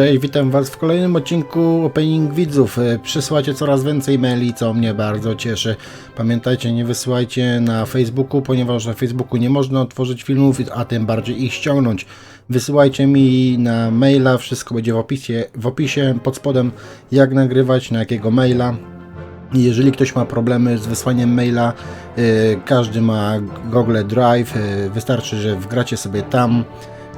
Cześć, witam Was w kolejnym odcinku Opening Widzów. E, Przysłacie coraz więcej maili, co mnie bardzo cieszy. Pamiętajcie, nie wysyłajcie na Facebooku, ponieważ na Facebooku nie można otworzyć filmów, a tym bardziej ich ściągnąć. Wysyłajcie mi na maila, wszystko będzie w opisie, w opisie pod spodem, jak nagrywać, na jakiego maila. Jeżeli ktoś ma problemy z wysłaniem maila, y, każdy ma Google Drive, y, wystarczy, że wgracie sobie tam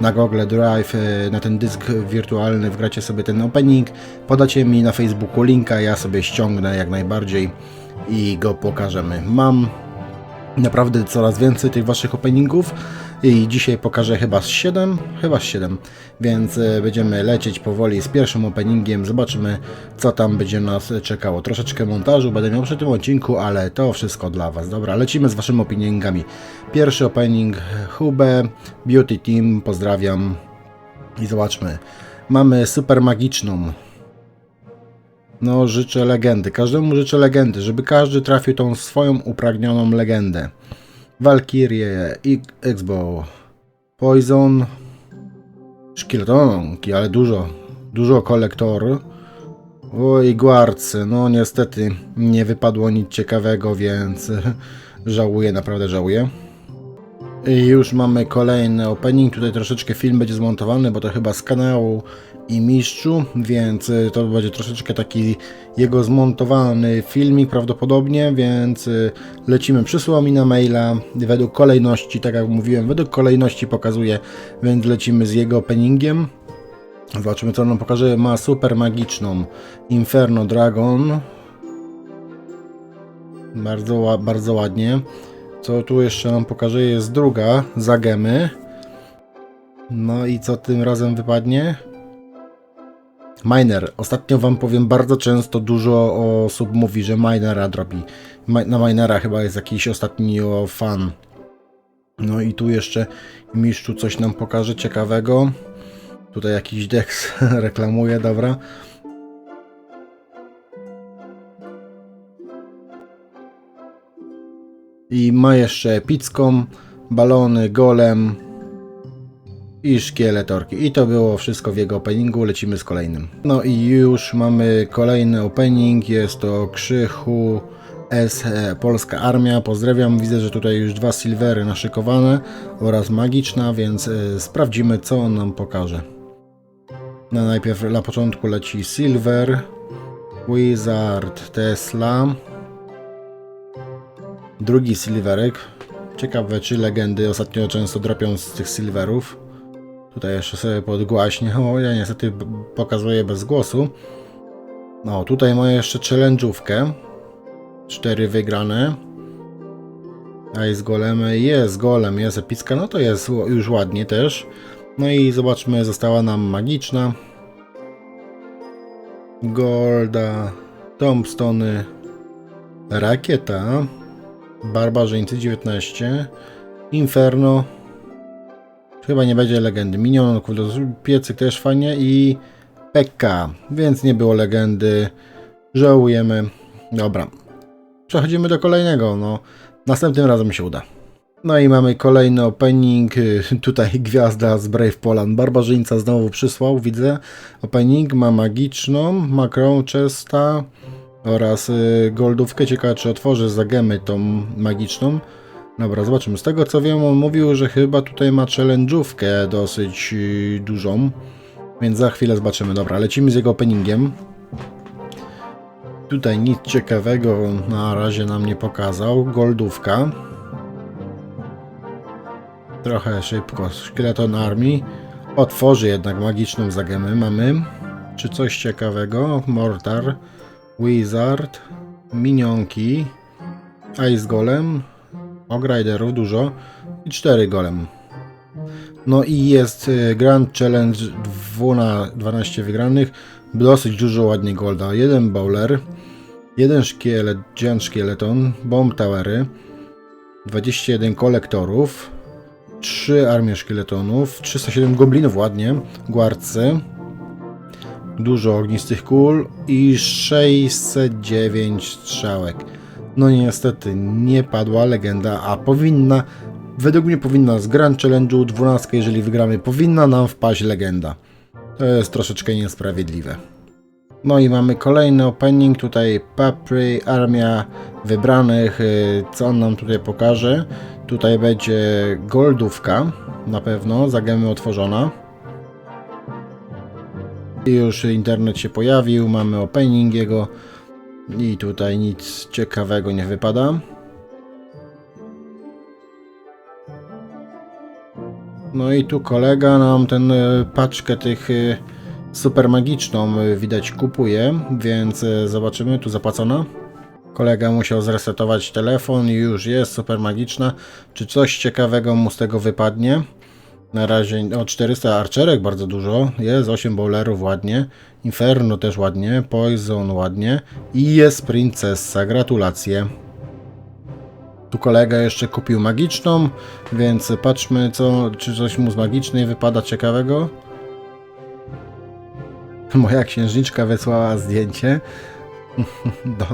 na Google Drive, y, na ten dysk wirtualny, wgracie sobie ten opening, podacie mi na Facebooku linka, ja sobie ściągnę jak najbardziej i go pokażemy. Mam naprawdę coraz więcej tych waszych openingów i dzisiaj pokażę chyba z 7, chyba z 7, więc e, będziemy lecieć powoli z pierwszym openingiem, zobaczymy co tam będzie nas czekało. Troszeczkę montażu będę miał przy tym odcinku, ale to wszystko dla was. Dobra, lecimy z waszymi openingami. Pierwszy opening Hube, Beauty Team, pozdrawiam i zobaczmy. Mamy super magiczną no, życzę legendy. Każdemu życzę legendy, żeby każdy trafił tą swoją upragnioną legendę. Valkyrie, Exbo, Poison, Szkieletonki, ale dużo, dużo kolektor. Oj, Guarcy, no niestety nie wypadło nic ciekawego, więc żałuję, naprawdę żałuję. I już mamy kolejny opening, tutaj troszeczkę film będzie zmontowany, bo to chyba z kanału i mistrzu, więc y, to będzie troszeczkę taki jego zmontowany filmik prawdopodobnie, więc y, lecimy. Przysłał mi na maila według kolejności, tak jak mówiłem, według kolejności pokazuje, więc lecimy z jego openingiem. Zobaczymy co nam pokaże. Ma super magiczną Inferno Dragon. Bardzo, bardzo ładnie. Co tu jeszcze nam pokaże? Jest druga za gemy. No i co tym razem wypadnie? Miner. Ostatnio wam powiem, bardzo często dużo osób mówi, że minera drobi. Na minera chyba jest jakiś ostatnio fan. No i tu jeszcze mistrzu coś nam pokaże ciekawego. Tutaj jakiś Dex reklamuje, dobra. I ma jeszcze epicką, balony, golem i szkieletorki. I to było wszystko w jego openingu, lecimy z kolejnym. No i już mamy kolejny opening, jest to Krzychu S Polska Armia. Pozdrawiam, widzę, że tutaj już dwa silvery naszykowane oraz magiczna, więc e, sprawdzimy co on nam pokaże. No najpierw na początku leci Silver, Wizard, Tesla, drugi silverek. Ciekawe czy legendy ostatnio często dropią z tych silverów. Tutaj jeszcze sobie podgłaśnie. O, ja niestety pokazuję bez głosu. No, tutaj mam jeszcze challenge'ówkę. Cztery wygrane. A jest golemy. Jest golem, jest epicka. No to jest już ładnie też. No i zobaczmy, została nam magiczna. Golda, Tombstony, Rakieta, Barbarzyńcy 19, Inferno, chyba nie będzie legendy, Minionków, Piecyk też fajnie i Pekka, więc nie było legendy, żałujemy. Dobra, przechodzimy do kolejnego, no. Następnym razem się uda. No i mamy kolejny opening, tutaj gwiazda z Brave Poland, Barbarzyńca znowu przysłał, widzę, opening, ma magiczną, ma Chesta oraz y, goldówkę, ciekawe czy otworzy za gemy tą magiczną. Dobra, zobaczymy. Z tego co wiem, on mówił, że chyba tutaj ma challenge'ówkę dosyć y, dużą, więc za chwilę zobaczymy. Dobra, lecimy z jego openingiem. Tutaj nic ciekawego na razie nam nie pokazał. Goldówka. Trochę szybko. Szkieleton Army. Otworzy jednak magiczną zagemę. Mamy. Czy coś ciekawego? Mortar. Wizard. Minionki. Ice Golem. Ogriderów dużo. I 4 golem. No i jest y, Grand Challenge 12, 12 wygranych. Dosyć dużo ładnie golda. Jeden bowler. Jeden szkielet, Giant Szkieleton. Bomb Towery. 21 kolektorów. 3 armie szkieletonów. 307 goblinów ładnie. Guardcy. Dużo ognistych kul i 609 strzałek. No niestety nie padła legenda, a powinna, według mnie powinna z Grand Challenge'u 12, jeżeli wygramy, powinna nam wpaść legenda. To jest troszeczkę niesprawiedliwe. No i mamy kolejny opening, tutaj Papry, Armia Wybranych, y, co on nam tutaj pokaże. Tutaj będzie goldówka, na pewno, za gemy otworzona. Już internet się pojawił, mamy opening jego i tutaj nic ciekawego nie wypada. No i tu kolega nam ten y, paczkę tych y, super magiczną y, widać kupuje, więc zobaczymy, tu zapłacona. Kolega musiał zresetować telefon i już jest super magiczna. Czy coś ciekawego mu z tego wypadnie? Na razie o 400 archerek bardzo dużo, jest 8 bowlerów ładnie, Inferno też ładnie, Poison ładnie i jest Princessa, gratulacje. Tu kolega jeszcze kupił magiczną, więc patrzmy co, czy coś mu z magicznej wypada ciekawego. Moja księżniczka wysłała zdjęcie. Do,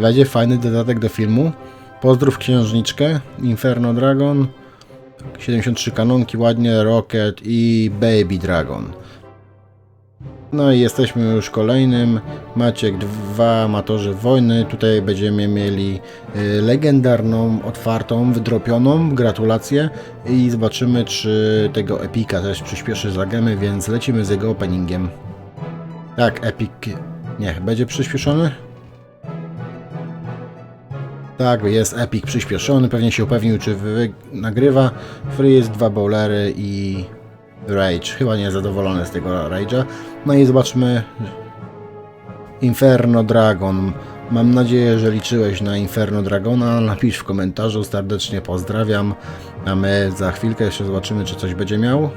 będzie fajny dodatek do filmu. Pozdrów księżniczkę, Inferno Dragon, 73 kanonki, ładnie, Rocket i Baby Dragon. No i jesteśmy już kolejnym. Maciek 2, Amatorzy Wojny. Tutaj będziemy mieli y, legendarną, otwartą, wydropioną. Gratulacje. I zobaczymy, czy tego Epika też przyspieszy za gemy, więc lecimy z jego openingiem. Tak, Epic. Nie, będzie przyspieszony? Tak, jest Epic przyspieszony. Pewnie się upewnił, czy nagrywa. Freeze, dwa bowlery i Rage. Chyba nie jest zadowolony z tego Rage'a. No i zobaczmy Inferno Dragon. Mam nadzieję, że liczyłeś na Inferno Dragona. Napisz w komentarzu. Serdecznie pozdrawiam. A my za chwilkę jeszcze zobaczymy, czy coś będzie miał.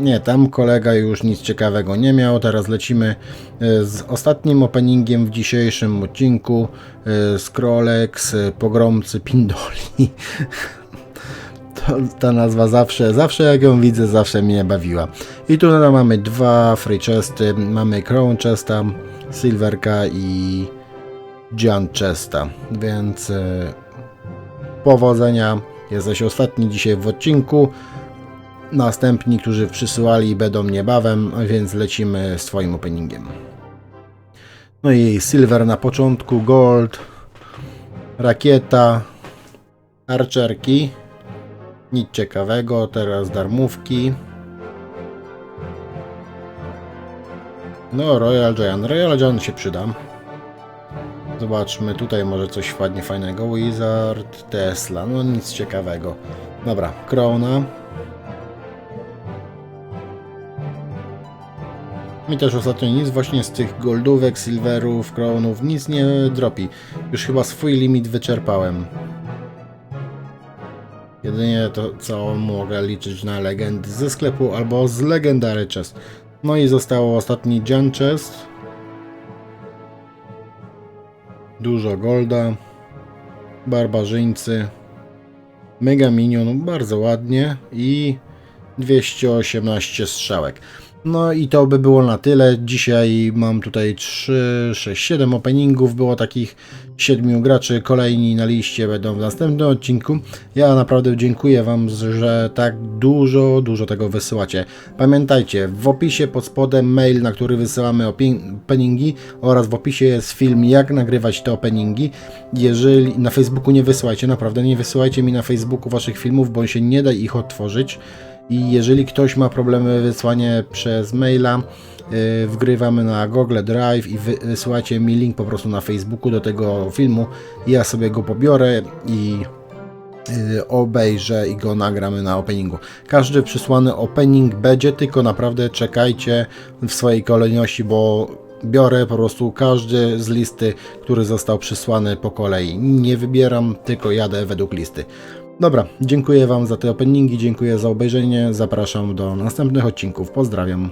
Nie, tam kolega już nic ciekawego nie miał. Teraz lecimy e, z ostatnim openingiem w dzisiejszym odcinku. e, Scrollex, e, Pogromcy Pindoli. To, ta nazwa zawsze, zawsze jak ją widzę, zawsze mnie bawiła. I tu mamy dwa free chesty. Mamy Crown chesta, Silverka i Giant chesta. Więc e, powodzenia. Jesteś ostatni dzisiaj w odcinku. Następni, którzy przysyłali, będą niebawem, więc lecimy z Twoim openingiem. No i Silver na początku, Gold, Rakieta, Archerki, nic ciekawego, teraz darmówki. No, Royal Giant. Royal Giant się przyda. Zobaczmy, tutaj może coś ładnie fajnego. Wizard, Tesla, no nic ciekawego. Dobra, Krona. Mi też ostatnio nic właśnie z tych goldówek, silverów, crownów, nic nie dropi. Już chyba swój limit wyczerpałem. Jedynie to, co mogę liczyć na legendy ze sklepu albo z Legendary Chest. No i zostało ostatni Jan Chest. Dużo golda. Barbarzyńcy. Mega Minion, bardzo ładnie. I 218 strzałek. No i to by było na tyle. Dzisiaj mam tutaj 3, 6, 7 openingów. Było takich 7 graczy. Kolejni na liście będą w następnym odcinku. Ja naprawdę dziękuję Wam, że tak dużo, dużo tego wysyłacie. Pamiętajcie, w opisie pod spodem mail, na który wysyłamy openingi oraz w opisie jest film, jak nagrywać te openingi. Jeżeli na Facebooku nie wysyłajcie, naprawdę nie wysyłajcie mi na Facebooku Waszych filmów, bo się nie da ich odtworzyć. I jeżeli ktoś ma problemy wysłanie przez maila, yy, wgrywamy na Google Drive i wy, wysyłacie mi link po prostu na Facebooku do tego filmu. Ja sobie go pobiorę i yy, obejrzę i go nagramy na openingu. Każdy przysłany opening będzie, tylko naprawdę czekajcie w swojej kolejności, bo biorę po prostu każdy z listy, który został przysłany po kolei. Nie wybieram, tylko jadę według listy. Dobra, dziękuję Wam za te openingi, dziękuję za obejrzenie, zapraszam do następnych odcinków, pozdrawiam.